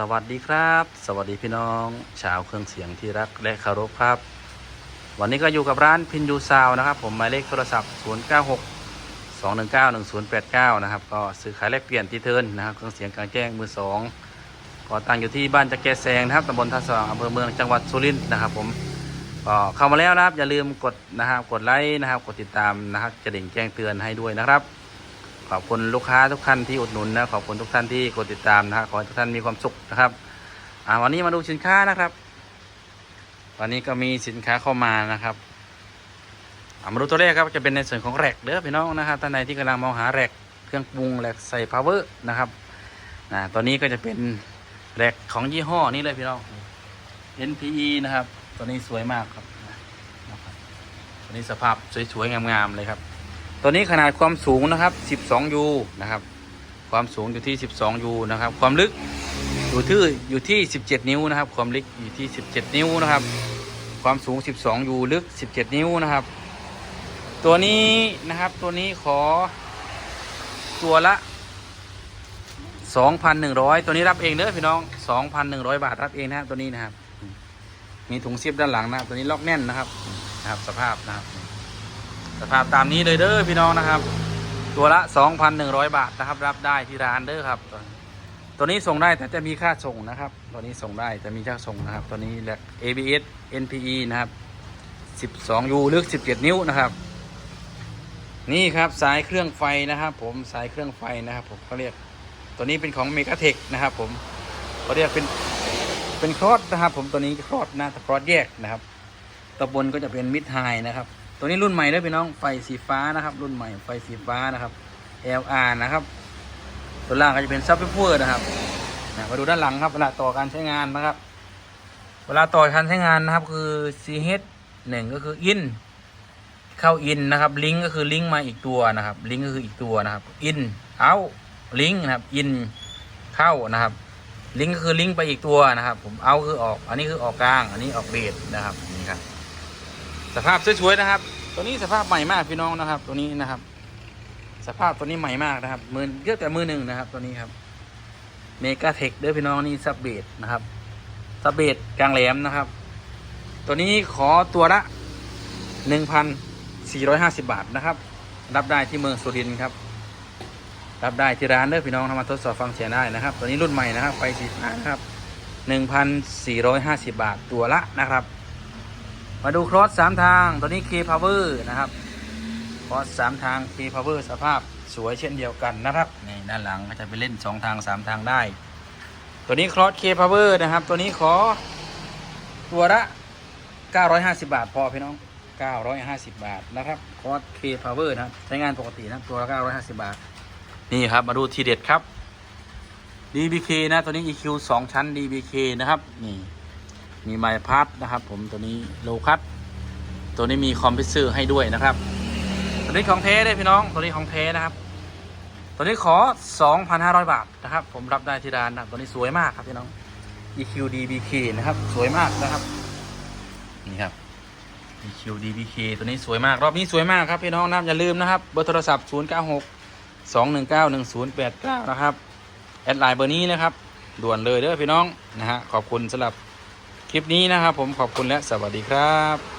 สวัสดีครับ สวัสดีพี่น้อง ชาวเครื่องเสียงที่รักและเคารพครับ วันนี้ก็อยู่กับร้านพินยูซาวนะครับผมหมายเลขโทรศัพท์ 0 9 6 2 1 9 1 0 8 9 นะครับ ก็ซื้อขายแลกเปลี่ยนที่เทิร์นนะครับ เครื่องเสียงกลางแจ้งมือสองก็ตั้งอยู่ที่บ้านจักแกแซงนะครับตำบลท่าสว่างอำเภอเมืองจังหวัดสุรินทร์นะครับผมก็เข้ามาแล้วนะครับอย่าลืมกดนะครับกดไลค์นะครับ กดติดตามนะครับกระดิ่งแจ้งเตือนให้ด้วยนะครับ ขอบคุณลูกค้าทุกท่านที่อุดหนุนนะขอบคุณทุกท่านที่กดติดตามนะครับขอให้ทุกท่านมีความสุขนะครับอ่าวันนี้มาดูสินค้านะครับ วันนี้ก็มีสินค้าเข้ามานะครับามาดูตัวแรกครับจะเป็นในส่วนของแรกเด้อพี่น้องนะครับท่านใดที่กำลังมองหาแรกเครื่องปรุงแรกใส่พาวเวอร์นะครับอ่าตัวนี้ก็จะเป็นแรกของยี่ห้อนี้เลยพี่น้อง NPE นะครับ ตัวนี้สวยมากครับนะครับตัวนี้สภาพสวยๆงามๆเลยครับ ตัวนี้ขนาดความสูงนะครับ 12ยูนะครับ ความสูงอยู่ที่ 12ยูนะครับ ความลึกอยู่ที่อยู่ที่ 17 นิ้วนะครับ ความลึกอยู่ที่ 17 นิ้วนะครับ ความสูง 12ยูลึก 17 นิ้วนะครับ ตัวนี้นะครับ ตัวนี้ขอ ตัวละ 2,100 ตัวนี้รับเองเด้อพี่น้อง 2,100 บาทรับเองนะครับตัวนี้นะครับ มีถุงซิปด้านหลังนะครับ ตัวนี้ล็อกแน่นนะครับ นะครับ สภาพนะครับ สภาพตามนี้เลยเด้อพี่น้องนะครับ ตัวละ 2,100 บาทนะครับ รับได้ที่ร้านเด้อครับ ตัวนี้ส่งได้แต่จะมีค่าส่งนะครับ ตัวนี้ส่งได้จะมีค่าส่งนะครับ ตัวนี้แหละ ABS NPE นะครับ 12U ลึก 17 นิ้วนะครับ นี่ครับสายเครื่องไฟนะครับ ผมสายเครื่องไฟนะครับ ผมเขาเรียกตัวนี้เป็นของเมกาเทคนะครับ ผมเขาเรียกเป็นเป็นครอสนะครับ ผมตัวนี้ครอสนะครอสแยกนะครับตะบนก็จะเป็นมิดไฮนะครับ ตัวนี้รุ่นใหม่ด้วยพี่น้องไฟสีฟ้านะครับ รุ่นใหม่ไฟสีฟ้านะครับ LR นะครับ ตัวล่างก็จะเป็นซับเฟอร์นะครับมาดูด้านหลังครับเวลาต่อการใช้งานนะครับ เวลาต่อการใช้งานนะครับ คือ CH หนึ่งก็คือ in เข้า in นะครับ ลิงก์ก็คือลิงก์มาอีกตัวนะครับ ลิงก์ก็คืออีกตัวนะครับ in out ลิงก์นะครับ in เข้านะครับ ลิงก์ก็คือลิงก์ไปอีกตัวนะครับ ผมเอาคือออก อันนี้คือออกกลาง อันนี้ออกเบสนะครับนี่ครับ สภาพสวยๆนะครับ ตัวนี้สภาพใหม่มากพี่น้องนะครับ ตัวนี้นะครับ สภาพตัวนี้ใหม่มากนะครับมือเยอะแต่มือหนึ่งนะครับ ตัวนี้ครับเมกาเทคเด้อพี่น้องนี่ซับเบดนะครับซับเบดกลางแหลมนะครับ ตัวนี้ขอตัวละหนึ่งพันสี่ร้อยห้าสิบาทนะครับ รับได้ที่เมืองสุรินทร์ครับ รับได้ที่ร้านเด้อพี่น้องทำมาทดสอบฟังเสียงได้นะครับ ตัวนี้รุ่นใหม่นะครับไฟสีฟ้านะครับหนึ่งพันสี่ร้อยห้าสิบาทตัวละนะครับ มาดูครอสสามทาง ตัวนี้ K Power นะครับ ครอสสามทาง K Power สภาพสวยเช่นเดียวกันนะครับนี่ด้านหลังก็จะไปเล่นสองทางสามทางได้ ตัวนี้ครอส K Power นะครับ ตัวนี้ขอตัวละ 950 บาทพอพี่น้อง 950 บาทนะครับครอส K Power นะครับ ใช้งานปกตินะตัวละ 950 บาท นี่ครับมาดูทีเด็ดครับ DBK นะ ตัวนี้ EQ 2 ชั้น DBK นะครับ นี่ มีไมพัดนะครับ ผมตัวนี้โลคัตตัวนี้มีคอมพิวเซอร์ให้ด้วยนะครับ ตัวนี้ของเทสได้พี่น้องตัวนี้ของเทสนะครับ ตัวนี้ขอ 2,500 บาทนะครับ ผมรับได้ที่ร้านนะตัวนี้สวยมากครับพี่น้อง EQ DBK นะครับสวยมากนะครับนี่ครับ EQ DBK ตัวนี้สวยมาก รอบนี้สวยมากครับพี่น้องนะอย่าลืมนะครับเบอร์โทรศัพท์ 096 219 1089 นะครับแอดไลน์เบอร์นี้นะครับด่วนเลยเด้อพี่น้องนะฮะขอบคุณสำหรับ ลิปนี้นะครับผมขอบคุณและสวัสดีครับ